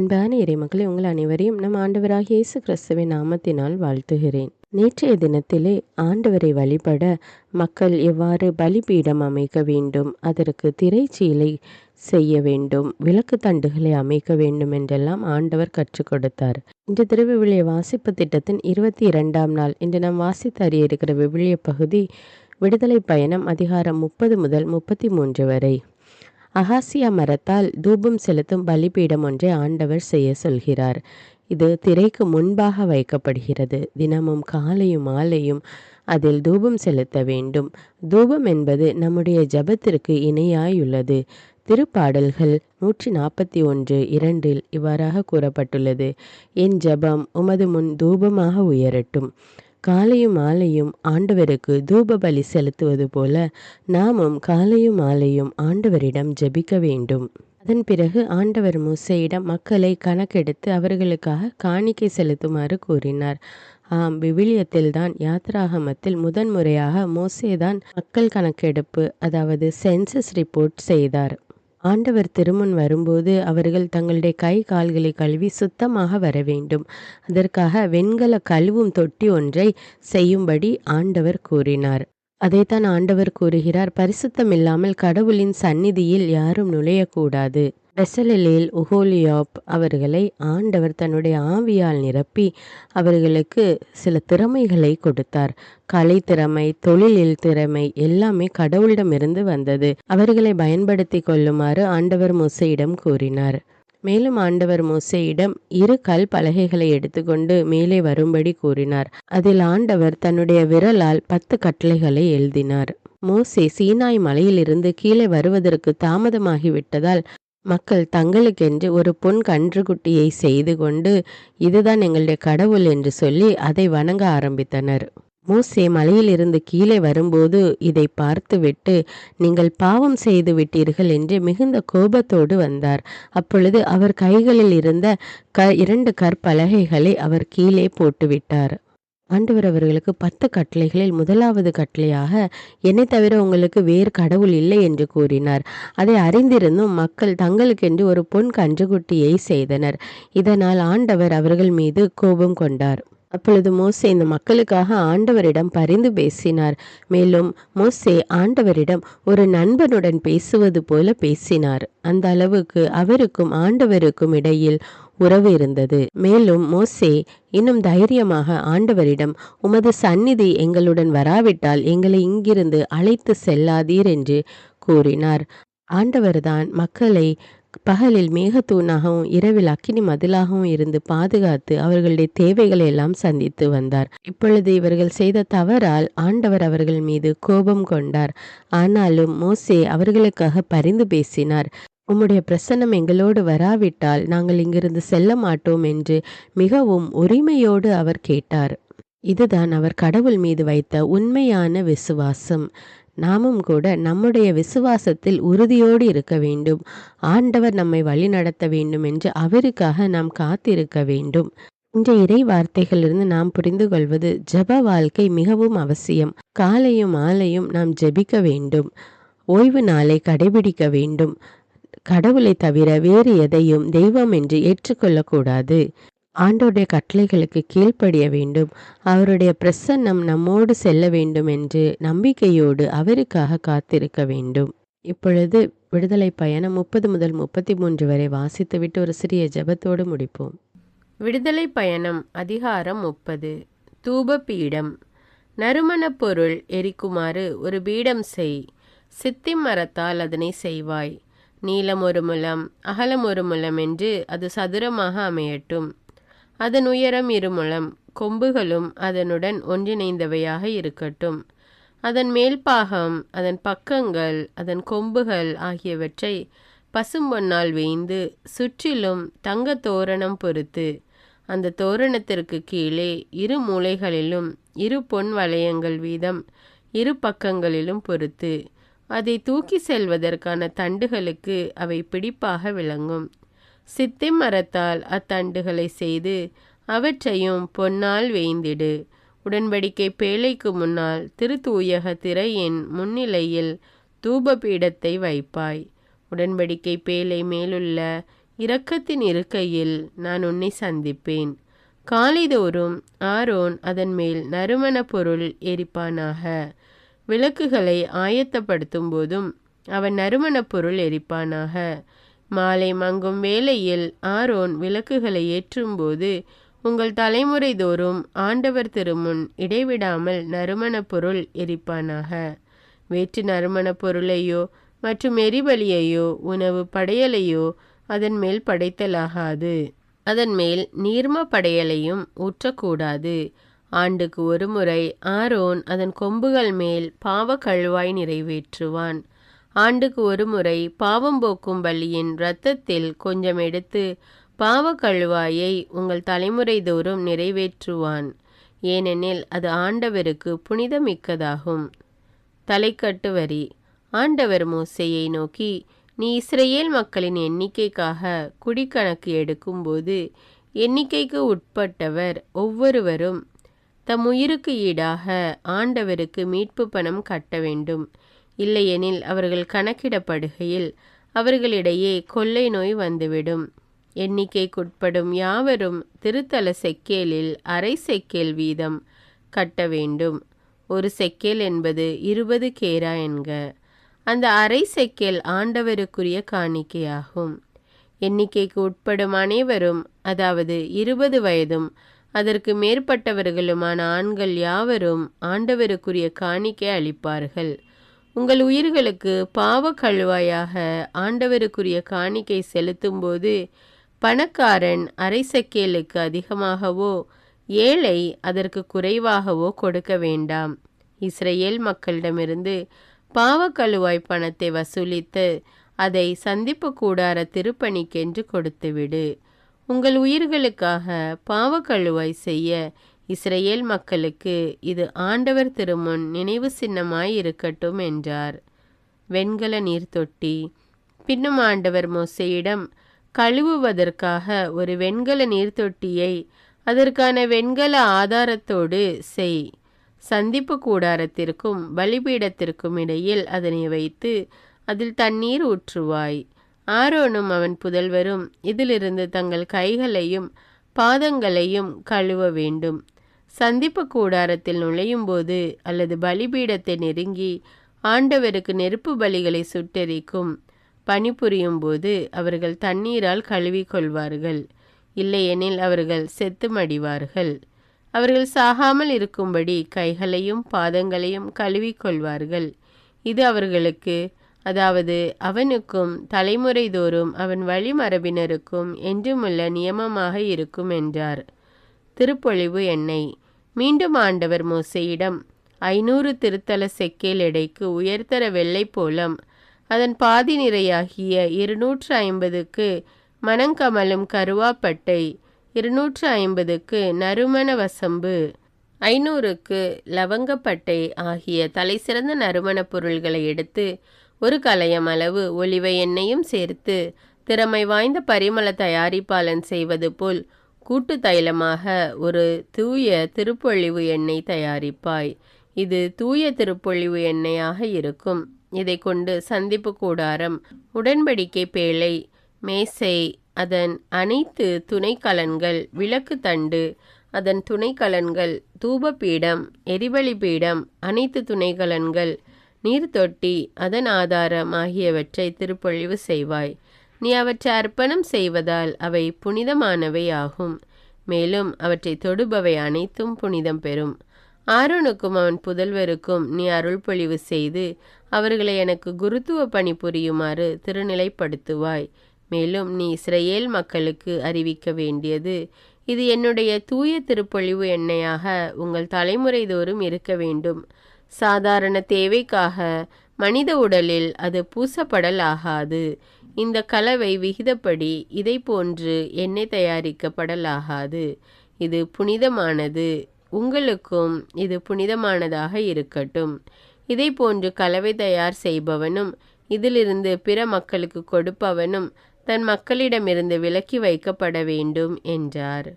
அன்பான இறைமக்களே உங்கள் அனைவரையும் நம் ஆண்டவராக இயேசு கிறிஸ்துவின் நாமத்தினால் வாழ்த்துகிறேன். நேற்றைய தினத்திலே ஆண்டவரை வழிபட மக்கள் எவ்வாறு பலிபீடம் அமைக்க வேண்டும் அதற்கு திரைச்சீலை செய்ய வேண்டும் விளக்கு தண்டுகளை அமைக்க வேண்டும் என்றெல்லாம் ஆண்டவர் கற்றுக் கொடுத்தார். இன்று திருவிவிலிய வாசிப்பு திட்டத்தின் இருபத்தி இரண்டாம் நாள் இன்று நாம் வாசித்து அறிய இருக்கிற விவிலிய பகுதி விடுதலை பயணம் அதிகாரம் முப்பது முதல் முப்பத்தி மூன்று வரை. அகாசியா மரத்தால் தூபம் செலுத்தும் பலிபீடம் ஒன்றை ஆண்டவர் செய்ய சொல்கிறார். இது திரைக்கு முன்பாக வைக்கப்படுகிறது. தினமும் காலையும் மாலையும் அதில் தூபம் செலுத்த வேண்டும். தூபம் என்பது நம்முடைய ஜபத்திற்கு இணையாயுள்ளது. திருப்பாடல்கள் நூற்றி நாற்பத்தி ஒன்று இரண்டில் இவ்வாறாக கூறப்பட்டுள்ளது. என் ஜபம் உமது முன் தூபமாக உயரட்டும். காலையும் மாலையும் ஆண்டவருக்கு தூப பலி செலுத்துவது போல நாமும் காலையும் மாலையும் ஆண்டவரிடம் ஜெபிக்க வேண்டும். அதன் பிறகு ஆண்டவர் மூசையிடம் மக்களை கணக்கெடுத்து அவர்களுக்காக காணிக்கை செலுத்துமாறு கூறினார். ஆம் விவிலியத்தில்தான் யாத்ராகமத்தில் முதன்முறையாக மோசேதான் மக்கள் கணக்கெடுப்பு அதாவது சென்சஸ் ரிப்போர்ட் செய்தார். ஆண்டவர் திருமுன் வரும்போது அவர்கள் தங்களுடைய கை கால்களை கழுவி சுத்தமாக வர வேண்டும். அதற்காக வெண்கல கழுவும் தொட்டி ஒன்றை செய்யும்படி ஆண்டவர் கூறினார். அதைத்தான் ஆண்டவர் கூறுகிறார் பரிசுத்தம் இல்லாமல் கடவுளின் சந்நிதியில் யாரும் நுழையக்கூடாது. பெசலில் உகோலியாப் அவர்களை ஆண்டவர் தன்னுடைய ஆவியால் நிரப்பி அவர்களுக்கு சில திறமைகளை கொடுத்தார். கலை திறமை தொழிலில் திறமை எல்லாமே கடவுளிடமிருந்து வந்தது. அவர்களை பயன்படுத்தி கொள்ளுமாறு ஆண்டவர் மூசையிடம் கூறினார். மேலும் ஆண்டவர் மோசையிடம் இரு கல் பலகைகளை எடுத்துக்கொண்டு மேலே வரும்படி கூறினார். அதில் ஆண்டவர் தன்னுடைய விரலால் பத்து கட்டளைகளை எழுதினார். மோசே சீனாய் மலையிலிருந்து கீழே வருவதற்கு தாமதமாகிவிட்டதால் மக்கள் தங்களுக்கென்று ஒரு பொன் கன்றுக்குட்டியை செய்து கொண்டு இதுதான் எங்களுடைய கடவுள் என்று சொல்லி அதை வணங்க ஆரம்பித்தனர். மூசே மலையிலிருந்து கீழே வரும்போது இதை பார்த்துவிட்டு நீங்கள் பாவம் செய்து விட்டீர்கள் என்று மிகுந்த கோபத்தோடு வந்தார். அப்பொழுது அவர் கைகளில் இருந்த க இரண்டு கற்பலகைகளை அவர் கீழே போட்டுவிட்டார். ஆண்டவர் அவர்களுக்கு பத்து கட்டளைகளில் முதலாவது கட்டளையாக என்னை தவிர உங்களுக்கு வேறு கடவுள் இல்லை என்று கூறினார். அதை அறிந்திருந்தும் மக்கள் தங்களுக்கென்று ஒரு பொன் கன்றுக்குட்டியை செய்தனர். இதனால் ஆண்டவர் அவர்கள் மீது கோபம் கொண்டார். அப்பொழுது மோசே இந்த மக்களுக்காக ஆண்டவரிடம் பரிந்து பேசினார். மேலும் மோசே ஆண்டவரிடம் ஒரு நண்பனுடன் பேசுவது போல பேசினார். அந்த அளவுக்கு அவருக்கும் ஆண்டவருக்கும் இடையில் உறவு இருந்தது. மேலும் மோசே இன்னும் தைரியமாக ஆண்டவரிடம் உமது சந்நிதி எங்களுடன் வராவிட்டால் எங்களை இங்கிருந்து அழைத்து செல்லாதீர் என்று கூறினார். ஆண்டவர்தான் மக்களை பகலில் மேகத்தூணாகவும் இரவில் அக்கினி மதிலாகவும் இருந்து பாதுகாத்து அவர்களுடைய தேவைகளை எல்லாம் சந்தித்து வந்தார். இப்பொழுது இவர்கள் செய்த தவறால் ஆண்டவர் அவர்கள் மீது கோபம் கொண்டார். ஆனாலும் மோசே அவர்களுக்காக பரிந்து பேசினார். உம்முடைய பிரசன்னம் எங்களோடு வராவிட்டால் நாங்கள் இங்கிருந்து செல்ல மாட்டோம் என்று மிகவும் உரிமையோடு அவர் கேட்டார். இதுதான் அவர் கடவுள் மீது வைத்த உண்மையான விசுவாசம். நாமும் கூட நம்முடைய விசுவாசத்தில் உறுதியோடு இருக்க வேண்டும். ஆண்டவர் நம்மை வழி நடத்த வேண்டும் என்று அவருக்காக நாம் காத்திருக்க வேண்டும். இந்த இறை வார்த்தைகளிலிருந்து நாம் புரிந்து கொள்வது ஜப வாழ்க்கை மிகவும் அவசியம். காலையும் மாலையும் நாம் ஜெபிக்க வேண்டும். ஓய்வு நாளை கடைபிடிக்க வேண்டும். கடவுளை தவிர வேறு எதையும் தெய்வம் என்று ஏற்றுக்கொள்ளக்கூடாது. ஆண்டோடைய கட்டளைகளுக்கு கீழ்ப்படிய வேண்டும். அவருடைய பிரசன்னம் நம்மோடு செல்ல வேண்டும் என்று நம்பிக்கையோடு அவருக்காக காத்திருக்க வேண்டும். இப்பொழுது விடுதலை பயணம் முப்பது முதல் முப்பத்தி மூன்று வரை வாசித்துவிட்டு ஒரு சிறிய ஜபத்தோடு முடிப்போம். விடுதலை பயணம் அதிகாரம் முப்பது. தூப பீடம் நறுமணப் பொருள் எரிக்குமாறு ஒரு பீடம் செய். சித்தி மரத்தால் அதனை செய்வாய். நீளம் ஒரு முலம் அகலம் ஒரு முலம் என்று அது சதுரமாக அமையட்டும். அதன் உயரம் இருமுலம் கொம்புகளும் அதனுடன் ஒன்றிணைந்தவையாக இருக்கட்டும். அதன் மேல்பாகம் அதன் பக்கங்கள் அதன் கொம்புகள் ஆகியவற்றை பசும்பொன்னால் வேய்ந்து சுற்றிலும் தங்க தோரணம் பொறுத்து அந்த தோரணத்திற்கு கீழே இரு மூலைகளிலும் இரு பொன் வளையங்கள் வீதம் இரு பக்கங்களிலும் பொறுத்து அதை தூக்கி செல்வதற்கான தண்டுகளுக்கு அவை பிடிப்பாக விளங்கும். சித்தி மரத்தால் அத்தண்டுகளை செய்து அவற்றையும் பொன்னால் வேய்ந்திடு. உடன்படிக்கை பேழைக்கு முன்னால் திருத்தூயக திரையின் முன்னிலையில் தூபபீடத்தை வைப்பாய். உடன்படிக்கை பேழை மேலுள்ள இரக்கத்தின் இருக்கையில் நான் உன்னை சந்திப்பேன். காலைதோறும் ஆரோன் அதன் மேல் நறுமண பொருள் எரிப்பானாக. விளக்குகளை ஆயத்தப்படுத்தும் போதும் அவன் நறுமணப் பொருள் எரிப்பானாக. மாலை மங்கும் வேளையில் ஆரோன் விளக்குகளை ஏற்றும்போது உங்கள் தலைமுறை தோறும் ஆண்டவர் திருமுன் இடைவிடாமல் நறுமணப் பொருள் எரிப்பானாக. வேற்று நறுமணப் பொருளையோ மற்றும் எரிபலியையோ உணவு படையலையோ அதன் மேல் படைத்தலாகாது. அதன் மேல் நீர்ம படையலையும் ஊற்றக்கூடாது. ஆண்டுக்கு ஒரு முறை ஆரோன் அதன் கொம்புகள் மேல் பாவ கழுவாய் நிறைவேற்றுவான். ஆண்டுக்கு ஒரு முறை பாவம் போக்கும் பலியின் இரத்தத்தில் கொஞ்சம் எடுத்து பாவக்கழுவாயை உங்கள் தலைமுறை தோறும் நிறைவேற்றுவான். ஏனெனில் அது ஆண்டவருக்கு புனிதமிக்கதாகும். தலைக்கட்டு வரி. ஆண்டவர் மோசையை நோக்கி நீ இஸ்ரேல் மக்களின் எண்ணிக்கைக்காக குடிக்கணக்கு எடுக்கும்போது எண்ணிக்கைக்கு உட்பட்டவர் ஒவ்வொருவரும் தம் உயிருக்கு ஈடாக ஆண்டவருக்கு மீட்பு பணம் கட்ட வேண்டும். இல்லையெனில் அவர்கள் கணக்கிடப்படுகையில் அவர்களிடையே கொள்ளை நோய் வந்துவிடும். எண்ணிக்கைக்குட்படும் யாவரும் திருத்தல செக்கேலில் அரை செக்கேல் வீதம் கட்ட வேண்டும். ஒரு செக்கேல் என்பது இருபது கேரா என்க. அந்த அரை செக்கேல் ஆண்டவருக்குரிய காணிக்கையாகும். எண்ணிக்கைக்கு உட்படும் அனைவரும் அதாவது இருபது வயதும் அதற்கு மேற்பட்டவர்களுமான ஆண்கள் யாவரும் ஆண்டவருக்குரிய காணிக்கை அளிப்பார்கள். உங்கள் உயிர்களுக்கு பாவ கழுவாயாக ஆண்டவருக்குரிய காணிக்கை செலுத்தும்போது பணக்காரன் அரைசக்கேலுக்கு அதிகமாகவோ ஏழை அதற்கு குறைவாகவோ கொடுக்க வேண்டாம். இஸ்ரேல் மக்களிடமிருந்து பாவக்கழுவாய் பணத்தை வசூலித்து அதை சந்திப்பு கூடார திருப்பணிக்கென்று கொடுத்துவிடு. உங்கள் உயிர்களுக்காக பாவக்கழுவாய் செய்ய இஸ்ரேல் மக்களுக்கு இது ஆண்டவர் திருமுன் நினைவு சின்னமாய் இருக்கட்டும் என்றார். வெண்கல நீர்த்தொட்டி. பின்னும் ஆண்டவர் மோசையிடம் கழுவுவதற்காக ஒரு வெண்கல நீர்த்தொட்டியை அதற்கான வெண்கல ஆதாரத்தோடு செய். சந்திப்பு கூடாரத்திற்கும் பலிபீடத்திற்கும் இடையில் அதனை வைத்து அதில் தண்ணீர் ஊற்றுவாய். ஆரோனும் அவன் புதல்வரும். இதிலிருந்து தங்கள் கைகளையும் பாதங்களையும் கழுவ வேண்டும். சந்திப்பு கூடாரத்தில் நுழையும் போது அல்லது பலிபீடத்தை நெருங்கி ஆண்டவருக்கு நெருப்பு பலிகளை சுட்டெரிக்கும் பணிபுரியும் போது அவர்கள் தண்ணீரால் கழுவிக்கொள்வார்கள். இல்லையெனில் அவர்கள் செத்து மடிவார்கள் அவர்கள் சாகாமல் இருக்கும்படி கைகளையும் பாதங்களையும் கழுவிக்கொள்வார்கள். இது அவர்களுக்கு அதாவது அவனுக்கும் தலைமுறை தோறும் அவன் வழிமரபினருக்கும் என்றுமுள்ள நியமமாக இருக்கும் என்றார். திருப்பொழிவு எண்ணெய். மீண்டும் ஆண்டவர் மோசையிடம் ஐநூறு திருத்தல செக்கேல் எடைக்கு உயர்தர வெள்ளை போலம் அதன் பாதி நிறையாகிய இருநூற்று ஐம்பதுக்கு மணங்கமலும் கருவாப்பட்டை இருநூற்று ஐம்பதுக்கு நறுமண வசம்பு ஐநூறுக்கு லவங்கப்பட்டை ஆகிய தலைசிறந்த நறுமணப் பொருள்களை எடுத்து ஒரு கலையமளவு அளவு ஒலிவ எண்ணெயும் சேர்த்து திறமை வாய்ந்த பரிமள தயாரிப்பாளன் செய்வது போல் கூட்டு தைலமாக ஒரு தூய திருப்பொழிவு எண்ணெய் தயாரிப்பாய். இது தூய திருப்பொழிவு எண்ணெயாக இருக்கும். இதை கொண்டு சந்திப்பு கூடாரம் உடன்படிக்கை பேழை மேசை அதன் அனைத்து துணைக்கலன்கள் விளக்கு தண்டு அதன் துணைக்கலன்கள் தூபபீடம் எரிவளி பீடம் அனைத்து துணைக்கலன்கள் நீர் தொட்டி அதன் ஆதாரம் ஆகியவற்றை திருப்பொழிவு செய்வாய். நீ அவற்றை அர்ப்பணம் செய்வதால் அவை புனிதமானவை ஆகும். மேலும் அவற்றை தொடுபவை அனைத்தும் புனிதம் பெறும். ஆரோனுக்கும் அவன் புதல்வருக்கும் நீ அருள் பொழிவு செய்து அவர்களை எனக்கு குருத்துவ பணி புரியுமாறு திருநிலைப்படுத்துவாய். மேலும் நீ இஸ்ரேல் மக்களுக்கு அறிவிக்க வேண்டியது இது என்னுடைய தூய திருப்பொழிவு எண்ணெயாக உங்கள் தலைமுறை தோறும் இருக்க வேண்டும். சாதாரண தேவைக்காக மனித உடலில் அது பூசப்படல் ஆகாது இந்த கலவை விகிதப்படி இதை போன்று எண்ணெய் தயாரிக்கப்படல் ஆகாது இது புனிதமானது. உங்களுக்கும் இது புனிதமானதாக இருக்கட்டும். இதை போன்று கலவை தயார் செய்பவனும் இதிலிருந்து பிற மக்களுக்கு கொடுப்பவனும் தன் மக்களிடமிருந்து விலக்கி வைக்கப்பட வேண்டும் என்றார்.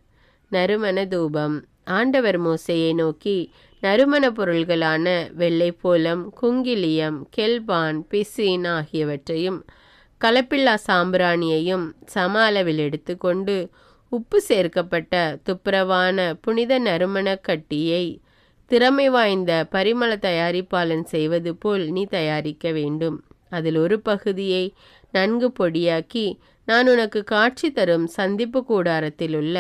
நறுமண தூபம். ஆண்டவர் மோசையை நோக்கி நறுமண பொருள்களான வெள்ளைப்போலம் குங்கிலியம் கெல்பான் பிசின் ஆகியவற்றையும் கலப்பில்லா சாம்பிராணியையும் சம அளவில் எடுத்துக்கொண்டு உப்பு சேர்க்கப்பட்ட துப்புரவான புனித நறுமணக் கட்டியை திறமை வாய்ந்த பரிமள தயாரிப்பாளன் செய்வது போல் நீ தயாரிக்க வேண்டும். அதில் ஒரு பகுதியை நன்கு பொடியாக்கி நான் உனக்கு காட்சி தரும் சந்திப்பு கூடாரத்தில் உள்ள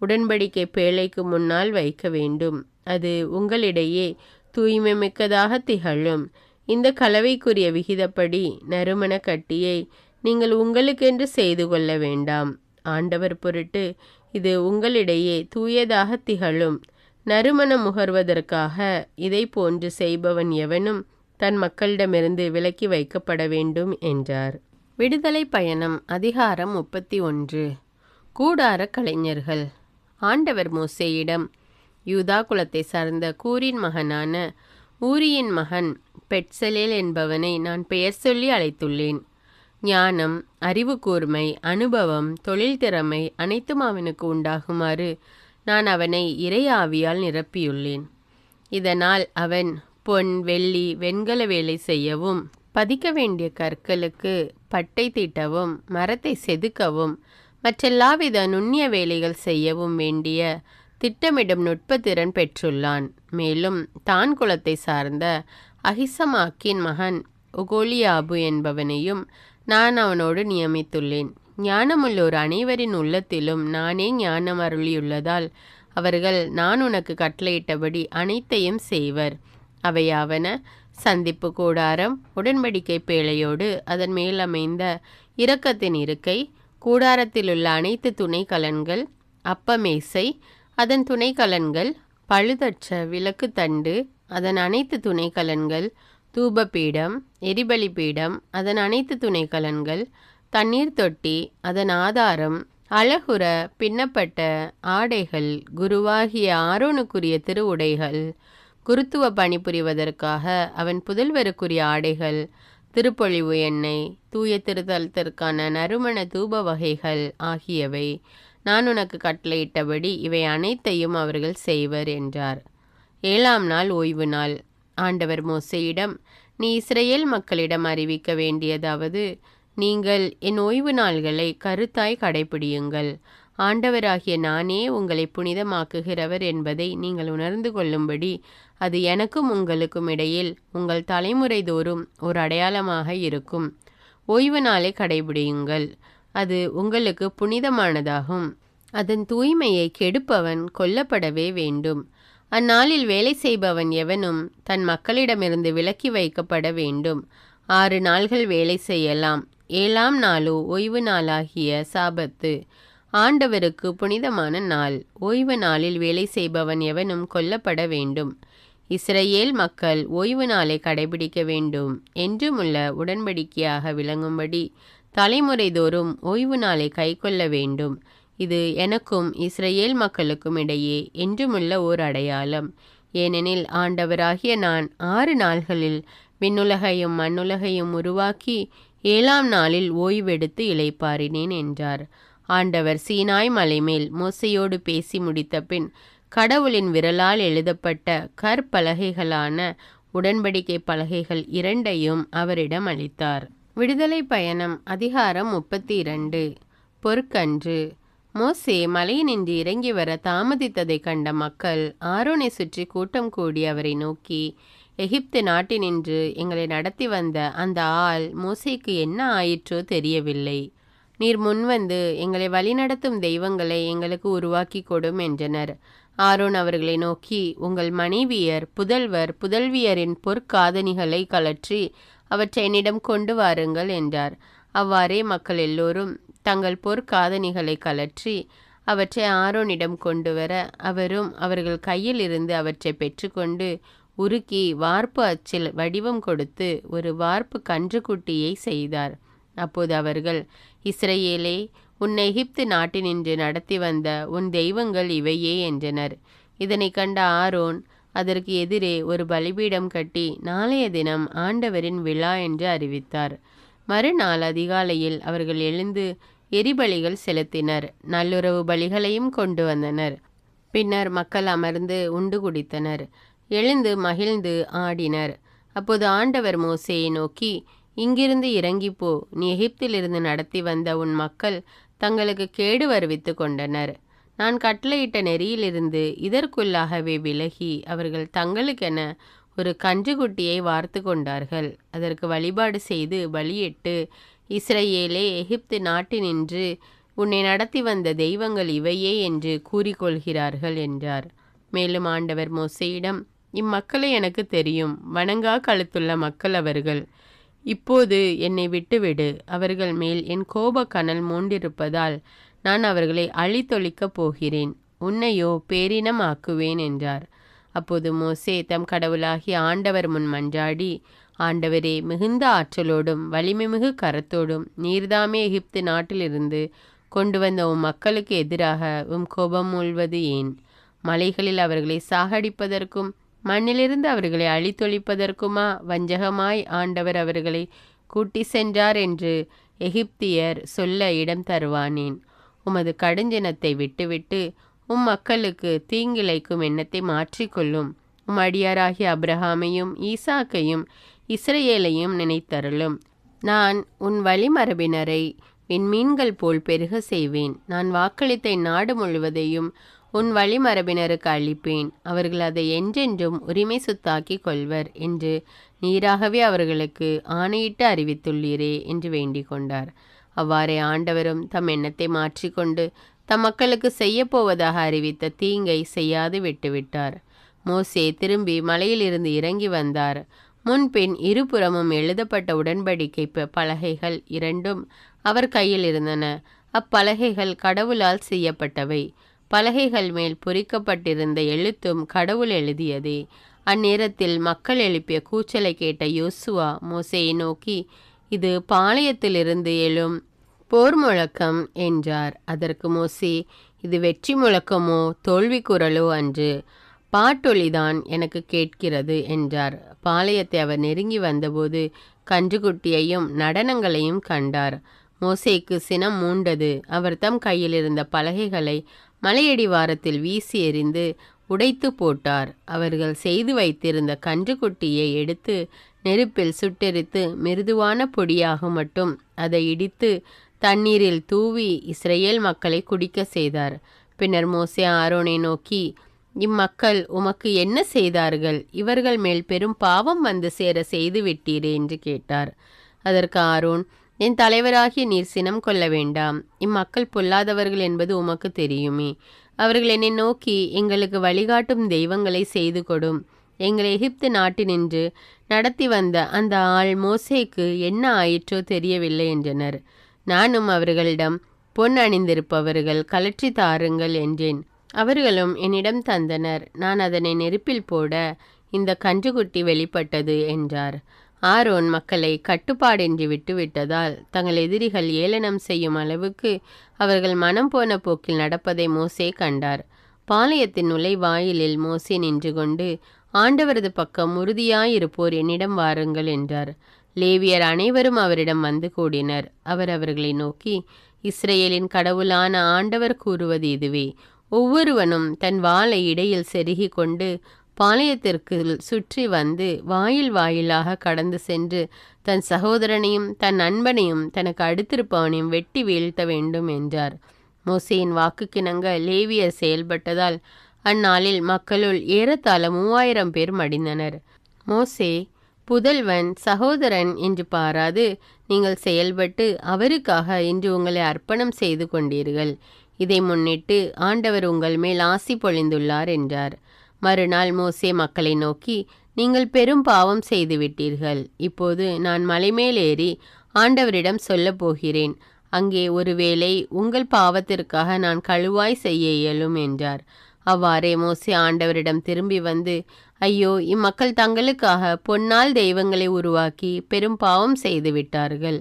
உடன்படிக்கை பேழைக்கு முன்னால் வைக்க வேண்டும். அது உங்களிடையே தூய்மை மிக்கதாக திகழும். இந்த கலவைக்குரிய விகிதப்படி நறுமண கட்டியை நீங்கள் உங்களுக்கென்று செய்து கொள்ள வேண்டாம். ஆண்டவர் பொருட்டு இது உங்களிடையே தூயதாக திகழும். நறுமணம் முகர்வதற்காக இதை போன்று செய்பவன் எவனும் தன் மக்களிடமிருந்து விலக்கி வைக்கப்பட வேண்டும் என்றார். விடுதலை பயணம் அதிகாரம் முப்பத்தி ஒன்று. கூடார கலைஞர்கள். ஆண்டவர் மோசேயிடம் யூதா குலத்தை சார்ந்த கூரின் மகனான ஊரியின் மகன் பெட்சலேல் என்பவனை நான் பெயர் சொல்லி அழைத்துள்ளேன். ஞானம் அறிவு கூர்மை அனுபவம் தொழில் திறமை அனைத்தும் அவனுக்கு உண்டாகுமாறு நான் அவனை இறையாவியால் நிரப்பியுள்ளேன். இதனால் அவன் பொன் வெள்ளி வெண்கல வேலை செய்யவும் பதிக்க வேண்டிய கற்களுக்கு பட்டை தீட்டவும் மரத்தை செதுக்கவும் மற்றெல்லாவித நுண்ணிய வேலைகள் செய்யவும் வேண்டிய திட்டமிடும் நுட்பத்திறன் பெற்றுள்ளான். மேலும் தான் குலத்தை சார்ந்த அகிசமாக்கின் மகன் உகோலியாபு என்பவனையும் நான் அவனோடு நியமித்துள்ளேன். ஞானமுள்ளோர் அனைவரின் உள்ளத்திலும் நானே ஞானம் அருளியுள்ளதால் அவர்கள் நான் உனக்கு கட்டளையிட்டபடி அனைத்தையும் செய்வர். அவையாவன சந்திப்பு கூடாரம் உடன்படிக்கை பேழையோடு அதன் மேல் அமைந்த இரக்கத்தின் இருக்கை கூடாரத்திலுள்ள அனைத்து துணை கலன்கள் அப்பமேசை அதன் துணைக்கலன்கள் பழுதற்ற விளக்கு தண்டு அதன் அனைத்து துணைக்கலன்கள் தூபபீடம் எரிபலி பீடம் அதன் அனைத்து துணைக்கலன்கள் தண்ணீர் தொட்டி அதன் ஆதாரம் அழகுற பின்னப்பட்ட ஆடைகள் குருவாகிய ஆரோனுக்குரிய திருவுடைகள் குருத்துவ பணிபுரிவதற்காக அவன் புதல்வருக்குரிய ஆடைகள் திருப்பொழிவு எண்ணெய் தூய திருத்தலத்திற்கான நறுமண தூப வகைகள் ஆகியவை நான் உனக்கு கட்டளையிட்டபடி இவை அனைத்தையும் அவர்கள் செய்வர் என்றார். ஏழாம் நாள் ஓய்வு நாள். ஆண்டவர் மோசையிடம் நீ இஸ்ரேல் மக்களிடம் அறிவிக்க வேண்டியதாவது நீங்கள் என் ஓய்வு நாள்களை கருத்தாய் கடைபிடியுங்கள். ஆண்டவராகிய நானே உங்களை புனிதமாக்குகிறவர் என்பதை நீங்கள் உணர்ந்து கொள்ளும்படி அது எனக்கும் உங்களுக்கும் இடையில் உங்கள் தலைமுறை தோறும் ஒரு அடையாளமாக இருக்கும். ஓய்வு நாளை கடைபிடியுங்கள். அது உங்களுக்கு புனிதமானதாகும். அதன் தூய்மையை கெடுப்பவன் கொல்லப்படவே வேண்டும். அந்நாளில் வேலை செய்பவன் எவனும் தன் மக்களிடமிருந்து விலக்கி வைக்கப்பட வேண்டும். ஆறு நாள்கள் வேலை செய்யலாம். ஏழாம் நாளோ ஓய்வு நாளாகிய சாபத்து. ஆண்டவருக்கு புனிதமான நாள். ஓய்வு நாளில் வேலை செய்பவன் எவனும் கொல்லப்பட வேண்டும். இஸ்ரேல் மக்கள் ஓய்வு நாளை கடைபிடிக்க வேண்டும். என்றுமுள்ள உடன்படிக்கையாக விளங்கும்படி தலைமுறை தோறும் ஓய்வு நாளை கைக்கொள்ள வேண்டும். இது எனக்கும் இஸ்ரேல் மக்களுக்கும் இடையே என்றுமுள்ள ஓர் அடையாளம். ஏனெனில் ஆண்டவராகிய நான் ஆறு நாள்களில் விண்ணுலகையும் மண்ணுலகையும் உருவாக்கி ஏழாம் நாளில் ஓய்வெடுத்து இளைப்பாறினேன் என்றார். ஆண்டவர் சீனாய் மலைமேல் மோசையோடு பேசி முடித்த பின் கடவுளின் விரலால் எழுதப்பட்ட கற்பலகைகளான உடன்படிக்கை பலகைகள் இரண்டையும் அவரிடம் அளித்தார். விடுதலை பயணம் அதிகாரம் முப்பத்தி இரண்டு பொற்கன்று. மோசே மலையினின்று இறங்கி வர தாமதித்ததை கண்ட மக்கள் ஆரோனை சுற்றி கூட்டம் கூடி அவரை நோக்கி எகிப்து நாட்டினின்று எங்களை நடத்தி வந்த அந்த ஆள் மோசேக்கு என்ன ஆயிற்றோ தெரியவில்லை. நீர் முன்வந்து எங்களை வழிநடத்தும் தெய்வங்களை எங்களுக்கு உருவாக்கி கொடும் என்றனர். ஆரோன் அவர்களை நோக்கி உங்கள் மனைவியர் புதல்வர் புதல்வியரின் பொற்காதணிகளை கலற்றி அவற்றை என்னிடம் கொண்டு வாருங்கள் என்றார். அவ்வாறே மக்கள் எல்லோரும் தங்கள் பொற்காதணிகளை கலற்றி அவற்றை ஆரோனிடம் கொண்டு வர அவரும் அவர்கள் கையில் இருந்து அவற்றை பெற்றுக்கொண்டு உருக்கி வார்ப்பு அச்சில் வடிவம் கொடுத்து ஒரு வார்ப்பு கன்றுக்குட்டியை செய்தார். அப்போது அவர்கள் இஸ்ரேலே உன்னை எகிப்து நாட்டினின்று நடத்தி வந்த உன் தெய்வங்கள் இவையே என்றனர். இதனை கண்ட ஆரோன் அதற்கு எதிரே ஒரு பலிபீடம் கட்டி நாளைய தினம் ஆண்டவரின் விழா என்று அறிவித்தார். மறுநாள் அதிகாலையில் அவர்கள் எழுந்து எரிபலிகள் செலுத்தினர். நல்லுறவு பலிகளையும் கொண்டு வந்தனர். பின்னர் மக்கள் அமர்ந்து உண்டு குடித்தனர். எழுந்து மகிழ்ந்து ஆடினர். அப்போது ஆண்டவர் மோசையை நோக்கி இங்கிருந்து இறங்கிப் போ. நீ எகிப்திலிருந்து நடத்தி வந்த உன் மக்கள் தங்களுக்கு கேடு வருவித்து கொண்டனர். நான் கட்டளையிட்ட நெறியிலிருந்து இதற்குள்ளாகவே விலகி அவர்கள் தங்களுக்கென ஒரு கன்றுக்குட்டியை வார்த்து கொண்டார்கள். அதற்கு வழிபாடு செய்து பலியிட்டு இஸ்ரேலே எகிப்து நாட்டினின்று உன்னை நடத்தி வந்த தெய்வங்கள் இவையே என்று கூறிக்கொள்கிறார்கள் என்றார். மேலும் ஆண்டவர் மோசையிடம் இம்மக்களை எனக்கு தெரியும். வணங்கா கழுத்துள்ள மக்கள் அவர்கள். இப்போது என்னை விட்டுவிடு. அவர்கள் மேல் என் கோப கனல் மூண்டிருப்பதால் நான் அவர்களை அழித்தொழிக்கப் போகிறேன். உன்னையோ பேரினம் ஆக்குவேன் என்றார். அப்போது மோசே தம் கடவுளாகிய ஆண்டவர் முன் மன்றாடி ஆண்டவரே மிகுந்த ஆற்றலோடும் வலிமைமிகு கரத்தோடும் நீர்தாமே எகிப்து நாட்டிலிருந்து கொண்டு வந்த உம் மக்களுக்கு எதிராக உம் கோபம் மூழ்வது ஏன்? மலைகளில் அவர்களை சாகடிப்பதற்கும் மண்ணிலிருந்து அவர்களை அழித்தொழிப்பதற்குமா வஞ்சகமாய் ஆண்டவர் அவர்களை கூட்டி சென்றார் என்று எகிப்தியர் சொல்ல இடம் தருவானேன். உமது கடுஞ்சினத்தை விட்டுவிட்டு உம் மக்களுக்கு தீங்கிழைக்கும் எண்ணத்தை மாற்றிக்கொள்ளும். உம் அடியாராகிய அப்ரஹாமையும் ஈசாக்கையும் இஸ்ரேலையும் நினைத்தருளும். நான் உன் வழிமரபினரை விண்மீன்கள் போல் பெருக செய்வேன். நான் வாக்களித்த நாடு முழுவதையும் உன் வழிமரபினருக்கு அளிப்பேன். அவர்கள் அதை என்றென்றும் உரிமை சொத்தாக்கி கொள்வர் என்று நீராகவே அவர்களுக்கு ஆணையிட்டு அறிவித்துள்ளீரே என்று வேண்டிக் கொண்டார். அவ்வாறே ஆண்டவரும் தம் எண்ணத்தை மாற்றிக்கொண்டு தம் மக்களுக்கு செய்யப்போவதாக அறிவித்த தீங்கை செய்யாது விட்டுவிட்டார். மோசே திரும்பி மலையிலிருந்து இறங்கி வந்தார். முன்பின் இருபுறமும் எழுதப்பட்ட உடன்படிக்கை பலகைகள் இரண்டும் அவர் கையில் இருந்தன. அப்பலகைகள் கடவுளால் செய்யப்பட்டவை. பலகைகள் மேல் பொறிக்கப்பட்டிருந்த எழுத்தும் கடவுள் எழுதியதே. அந்நேரத்தில் மக்கள் எழுப்பிய கூச்சலை கேட்ட யோசுவா மோசையை நோக்கி இது பாளையத்திலிருந்து எழும் போர் முழக்கம் என்றார். அதற்கு மோசே இது வெற்றி முழக்கமோ தோல்வி குரலோ அன்று பாட்டொலிதான் எனக்கு கேட்கிறது என்றார். பாளையத்தை அவர் நெருங்கி வந்தபோது கன்றுக்குட்டியையும் நடனங்களையும் கண்டார். மோசேக்கு சினம் மூண்டது. அவர் தம் கையில் இருந்த பலகைகளை மலையடிவாரத்தில் வீசி எறிந்து உடைத்து போட்டார். அவர்கள் செய்து வைத்திருந்த கன்றுக்குட்டியை எடுத்து நெருப்பில் சுட்டெரித்து மிருதுவான பொடியாக மட்டும் அதை இடித்து தண்ணீரில் தூவி இஸ்ரேல் மக்களை குடிக்க செய்தார். பின்னர் மோசே ஆரோனை நோக்கி இம்மக்கள் உமக்கு என்ன செய்தார்கள்? இவர்கள் மேல் பெரும் பாவம் வந்து சேர செய்து விட்டீரே என்று கேட்டார். அதற்கு ஆரோன் என் தலைவராகிய நீர் சினம் கொள்ள வேண்டாம். இம்மக்கள் பொல்லாதவர்கள் என்பது உமக்கு தெரியுமே. அவர்கள் என்னை நோக்கி எங்களுக்கு வழிகாட்டும் தெய்வங்களை செய்து கொடும். எங்களை எகிப்து நாட்டினின்று நடத்தி வந்த அந்த ஆள் மோசேக்கு என்ன ஆயிற்றோ தெரியவில்லை என்றனர். நானும் அவர்களிடம் பொன் அணிந்திருப்பவர்கள் கலற்றி தாருங்கள் என்றேன். அவர்களும் என்னிடம் தந்தனர். நான் அதனை நெருப்பில் போட இந்த கன்றுக்குட்டி வெளிப்பட்டது என்றார். ஆரோன் மக்களை கட்டுப்பாடின்றி விட்டுவிட்டதால் தங்கள் எதிரிகள் ஏளனம் செய்யும் அளவுக்கு அவர்கள் மனம் போன போக்கில் நடப்பதை மோசே கண்டார். பாளையத்தின் நுழைவாயிலில் மோசே நின்று கொண்டு ஆண்டவரது பக்கம் உறுதியாயிருப்போர் என்னிடம் வாருங்கள் என்றார். லேவியர் அனைவரும் அவரிடம் வந்து கூடினர். அவர் அவர்களை நோக்கி இஸ்ரேலின் கடவுளான ஆண்டவர் கூறுவது இதுவே. ஒவ்வொருவனும் தன் வாளை இடையில் செருகிக் கொண்டு பாளையத்திற்கு சுற்றி வந்து வாயில் வாயிலாக கடந்து சென்று தன் சகோதரனையும் தன் நண்பனையும் தனக்கு அடுத்திருப்பவனையும் வெட்டி வீழ்த்த வேண்டும் என்றார். மோசேயின் வாக்குக்கிணங்க லேவியர் செயல்பட்டதால் அந்நாளில் மக்களுள் ஏறத்தாழ மூவாயிரம் பேர் மடிந்தனர். மோசே புதல்வன் சகோதரன் என்று பாராது நீங்கள் செயல்பட்டு அவருக்காக இன்று உங்களை அர்ப்பணம் செய்து கொண்டீர்கள். இதை முன்னிட்டு ஆண்டவர் உங்கள் மேல் ஆசி பொழிந்துள்ளார் என்றார். மறுநாள் மோசே மக்களை நோக்கி நீங்கள் பெரும் பாவம் செய்துவிட்டீர்கள். இப்போது நான் மலைமேல் ஏறி ஆண்டவரிடம் சொல்லப் போகிறேன். அங்கே ஒருவேளை உங்கள் பாவத்திற்காக நான் கழுவாய் செய்ய இயலும் என்றார். அவ்வாறே மோசே ஆண்டவரிடம் திரும்பி வந்து ஐயோ இம்மக்கள் தங்களுக்காக பொன்னால் தெய்வங்களை உருவாக்கி பெரும் பாவம் செய்து விட்டார்கள்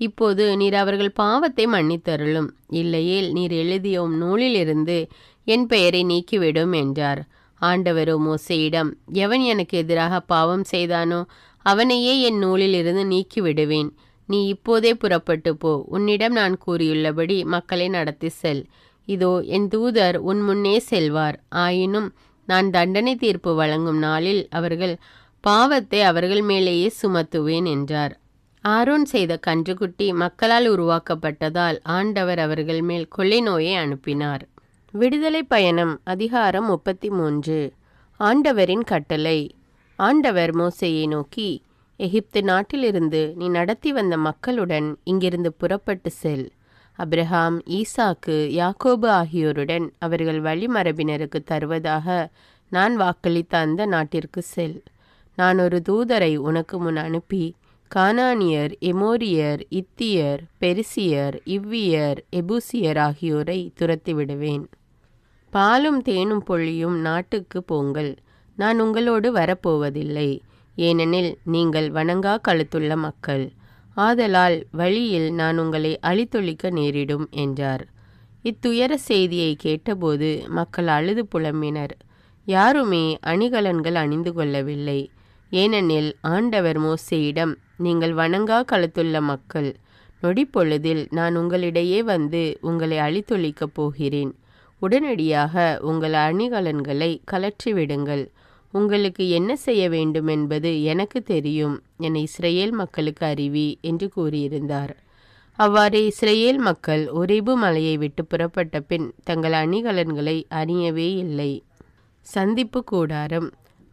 இப்போது நீர் அவர்கள் பாவத்தை மன்னித்தருளும். இல்லையேல் நீர் எழுதிய உம் நூலிலிருந்து என் பெயரை நீக்கிவிடும் என்றார். ஆண்டவரோ மோசையிடம் எவன் எனக்கு எதிராக பாவம் செய்தானோ அவனையே என் நூலிலிருந்து நீக்கி விடுவேன் நீ இப்போதே புறப்பட்டு போ உன்னிடம் நான் கூறியுள்ளபடி மக்களை நடத்தி செல். இதோ என் தூதர் உன் முன்னே செல்வார். ஆயினும் நான் தண்டனை தீர்ப்பு வழங்கும் நாளில் அவர்கள் பாவத்தை அவர்கள் மேலேயே சுமத்துவேன் என்றார். ஆரோன் செய்த கன்றுக்குட்டி மக்களால் உருவாக்கப்பட்டதால் ஆண்டவர் அவர்கள் மேல் கொள்ளை நோயை அனுப்பினார். விடுதலை பயணம் அதிகாரம் முப்பத்தி மூன்று ஆண்டவரின் கட்டளை. ஆண்டவர் மோசையை நோக்கி எகிப்து நாட்டிலிருந்து நீ நடத்தி வந்த மக்களுடன் இங்கிருந்து புறப்பட்டு செல். அப்ரஹாம் ஈசாக்கு யாக்கோபு ஆகியோருடன் அவர்கள் வழிமரபினருக்கு தருவதாக நான் வாக்களித்த அந்த நாட்டிற்கு செல். நான் ஒரு தூதரை உனக்கு முன் அனுப்பி கானானியர் எமோரியர் இத்தியர் பெரிசியர் இவ்வியர் எபூசியர் ஆகியோரை துரத்தி விடுவேன் பாலும் தேனும் பொழியும் நாட்டுக்கு போங்கள். நான் உங்களோடு வரப்போவதில்லை. ஏனெனில் நீங்கள் வணங்கா கழுத்துள்ள மக்கள். ஆதலால் வழியில் நான் உங்களை அழித்தொழிக்க நேரிடும் என்றார். இத்துயர செய்தியை கேட்டபோது மக்கள் அழுது புலம்பினர். யாருமே அணிகலன்கள் அணிந்து கொள்ளவில்லை. ஏனெனில் ஆண்டவர் மோசையிடம் நீங்கள் வணங்கா கழுத்துள்ள மக்கள் நொடிப்பொழுதில் நான் உங்களிடையே வந்து உங்களை அழித்தொழிக்கப் போகிறேன். உடனடியாக உங்கள் அணிகலன்களை கலற்றிவிடுங்கள். உங்களுக்கு என்ன செய்ய வேண்டும் என்பது எனக்கு தெரியும் என இஸ்ரேல் மக்களுக்கு அறிவி என்று கூறியிருந்தார். அவ்வாறு இஸ்ரேல் மக்கள் ஒரேபு மலையை விட்டு புறப்பட்ட பின் தங்கள் அணிகலன்களை அணியவே இல்லை. சந்திப்பு கூடாரம்.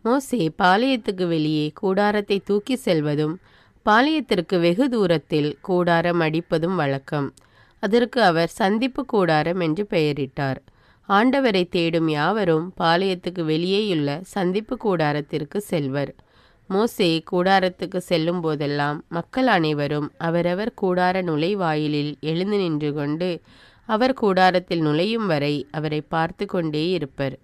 மோசே பாளையத்துக்கு வெளியே கூடாரத்தை தூக்கி செல்வதும் பாளையத்திற்கு வெகு தூரத்தில் கூடாரம் அடிப்பதும் வழக்கம். அதற்கு அவர் சந்திப்பு கூடாரம் என்று பெயரிட்டார். ஆண்டவரை தேடும் யாவரும் பாளையத்துக்கு வெளியேயுள்ள சந்திப்பு கூடாரத்திற்கு செல்வர். மோசே கூடாரத்துக்கு செல்லும் போதெல்லாம் மக்கள் அனைவரும் அவரவர் கூடார நுழைவாயிலில் எழுந்து நின்று கொண்டு அவர் கூடாரத்தில் நுழையும் வரை அவரை பார்த்து கொண்டே இருப்பர்.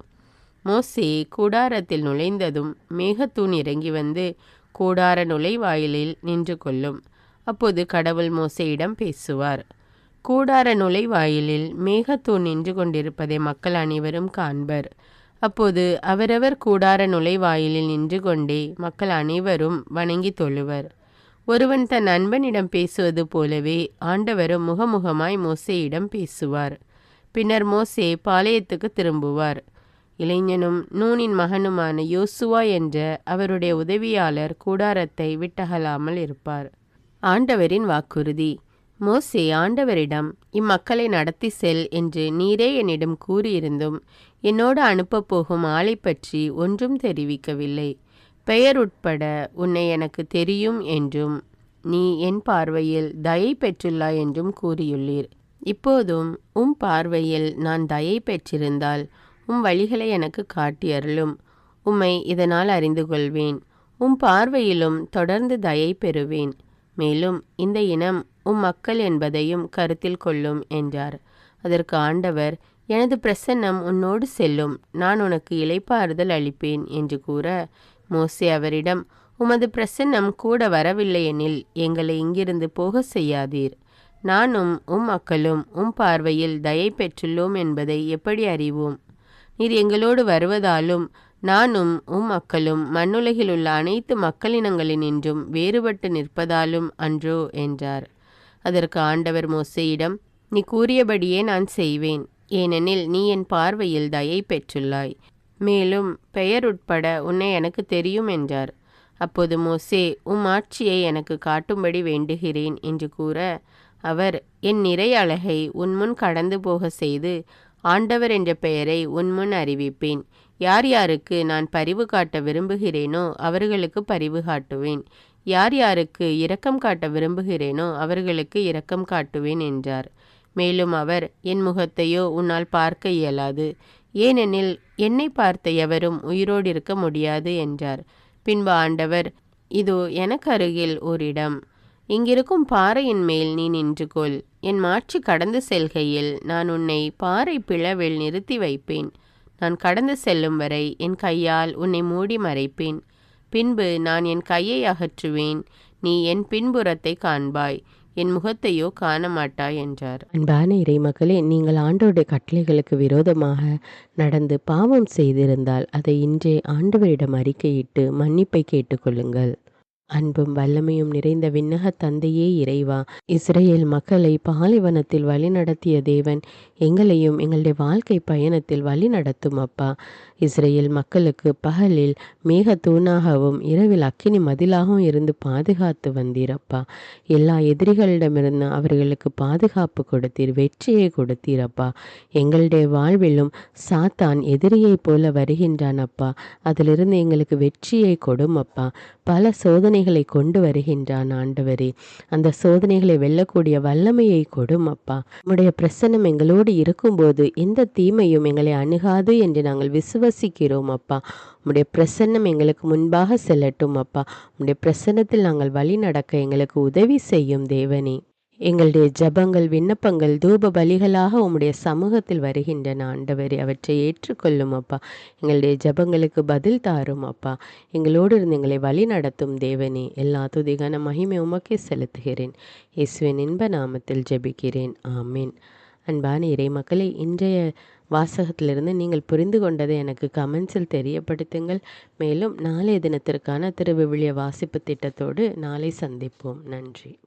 மோசே கூடாரத்தில் நுழைந்ததும் மேகத்தூண் இறங்கி வந்து கூடார நுழைவாயிலில் நின்று கொள்ளும். அப்போது கடவுள் மோசையிடம் பேசுவார். கூடார நுழைவாயிலில் மேகத்தூண் நின்று கொண்டிருப்பதை மக்கள் அனைவரும் காண்பர். அப்போது அவரவர் கூடார நுழைவாயிலில் நின்று கொண்டே மக்கள் அனைவரும் வணங்கி தொழுவர். ஒருவன் தன் நண்பனிடம் பேசுவது போலவே ஆண்டவரும் முகமுகமாய் மோசேயிடம் பேசுவார். பின்னர் மோசே பாளையத்துக்கு திரும்புவார். இளைஞனும் நூனின் மகனுமான யோசுவா என்ற அவருடைய உதவியாளர் கூடாரத்தை விட்டகலாமல் இருப்பார். ஆண்டவரின் வாக்குறுதி. மோசே ஆண்டவரிடம் இம்மக்களை நடத்தி செல் என்று நீரே என்னிடம் கூறியிருந்தும் என்னோடு அனுப்பப் போகும் ஆளை பற்றி ஒன்றும் தெரிவிக்கவில்லை. பெயர் உட்பட உன்னை எனக்கு தெரியும் என்றும் நீ என் பார்வையில் தயை பெற்றுள்ளாய் என்றும் கூறியுள்ளீர். இப்போதும் உம் பார்வையில் நான் தயை பெற்றிருந்தால் உம் வழிகளை எனக்கு காட்டியருளும் உம்மை இதனால் அறிந்து கொள்வேன் உம் பார்வையிலும் தொடர்ந்து தயை பெறுவேன். மேலும் இந்த இனம் உம் மக்கள் என்பதையும் கருத்தில் கொள்ளும் என்றார். அதற்கு ஆண்டவர் எனது பிரசன்னம் உன்னோடு செல்லும். நான் உனக்கு இளைப்பாறுதல் அளிப்பேன் என்று கூற மோசே அவரிடம் உமது பிரசன்னம் கூட வரவில்லை எனில் எங்களை இங்கிருந்து போக செய்யாதீர். நானும் உம் மக்களும் உம் பார்வையில் தயை பெற்றுள்ளோம் என்பதை எப்படி அறிவோம்? நீர் எங்களோடு வருவதாலும் நானும் உம் மக்களும் மண்ணுலகில் உள்ள அனைத்து மக்களினங்களினின்றும் வேறுபட்டு நிற்பதாலும் அன்றோ என்றார். அதற்கு ஆண்டவர் மோசையிடம் நீ கூறியபடியே நான் செய்வேன். ஏனெனில் நீ என் பார்வையில் தயை பெற்றுள்ளாய். மேலும் பெயர் உட்பட உன்னை எனக்கு தெரியும் என்றார். அப்போது மோசே உம் ஆட்சியை எனக்கு காட்டும்படி வேண்டுகிறேன் என்று கூற அவர் என் நிறை அழகை உன்முன் கடந்து போக செய்து ஆண்டவர் என்ற பெயரை உன்முன் அறிவிப்பேன். யார் யாருக்கு நான் பரிவு காட்ட விரும்புகிறேனோ அவர்களுக்கு பரிவு காட்டுவேன். யார் யாருக்கு இரக்கம் காட்ட விரும்புகிறேனோ அவர்களுக்கு இரக்கம் காட்டுவேன் என்றார். மேலும் அவர் என் முகத்தையோ உன்னால் பார்க்க இயலாது. ஏனெனில் என்னை பார்த்த எவரும் உயிரோடு இருக்க முடியாது என்றார். பின்பு ஆண்டவர் இதோ எனக்கு அருகில் ஓரிடம் இங்கிருக்கும் பாறையின் மேல் நீ நின்று கொள். என் மாட்சி கடந்து செல்கையில் நான் உன்னை பாறை பிளவில் நிறுத்தி வைப்பேன். நான் கடந்து செல்லும் வரை என் கையால் உன்னை மூடி மறைப்பேன். பின்பு நான் என் கையை அகற்றுவேன். நீ என் பின்புறத்தை காண்பாய். என் முகத்தையோ காண மாட்டாய் என்றார். அன்பான இறைமகளே நீங்கள் ஆண்டவருடைய கட்டளைகளுக்கு விரோதமாக நடந்து பாவம் செய்திருந்தால் அதை இன்றே ஆண்டவரிடம் அறிக்கையிட்டு மன்னிப்பை கேட்டுக்கொள்ளுங்கள். அன்பும் வல்லமையும் நிறைந்த விண்ணக தந்தையே இறைவா. இஸ்ரேல் மக்களை பாலைவனத்தில் வழிநடத்திய தேவன் எங்களையும் எங்களுடைய வாழ்க்கை பயணத்தில் வழி நடத்தும் அப்பா. இஸ்ரேல் மக்களுக்கு பகலில் மேக தூணாகவும் இரவில் அக்கினி மதிலாகவும் இருந்து பாதுகாத்து வந்தீரப்பா எல்லா எதிரிகளிடமிருந்து அவர்களுக்கு பாதுகாப்பு கொடுத்தீர் வெற்றியை கொடுத்தீரப்பா எங்களுடைய வாழ்விலும் சாத்தான் எதிரியைப் போல வருகின்றான் அப்பா. அதிலிருந்து எங்களுக்கு வெற்றியை கொடும் அப்பா. பல சோதனை சோதனைகளை கொண்டு வருகின்றான் ஆண்டவரே. அந்த சோதனைகளை வெல்லக்கூடிய வல்லமையை கொடும் அப்பா. உம்முடைய பிரசன்னம் எங்களோடு இருக்கும்போது எந்த தீமையும் எங்களை அணுகாது என்று நாங்கள் விசுவசிக்கிறோம் அப்பா. உம்முடைய பிரசன்னம் எங்களுக்கு முன்பாக செல்லட்டும் அப்பா. உம்முடைய பிரசன்னத்தில் நாங்கள் வழி நடக்க எங்களுக்கு உதவி செய்யும் தேவனே. எங்களுடைய ஜபங்கள் விண்ணப்பங்கள் தூப பலிகளாக உம்முடைய சமூகத்தில் வருகின்றன. ஆண்டவரே அவற்றை ஏற்றுக்கொள்ளும் அப்பா. எங்களுடைய ஜபங்களுக்கு பதில் தாரும் அப்பா. எங்களோடு இருந்து எங்களை வழி நடத்தும் தேவனே எல்லா துதிகான மகிமை உமக்கே செலுத்துகிறேன். இயேசுவின் இன்ப நாமத்தில் ஜெபிக்கிறேன். ஆமீன். அன்பான இறை மக்களை இன்றைய வாசகத்திலிருந்து நீங்கள் புரிந்து கொண்டதை எனக்கு கமெண்ட்ஸில் தெரியப்படுத்துங்கள். மேலும் நாளைய தினத்திற்கான திருவிவிலிய வாசிப்பு திட்டத்தோடு நாளை சந்திப்போம். நன்றி.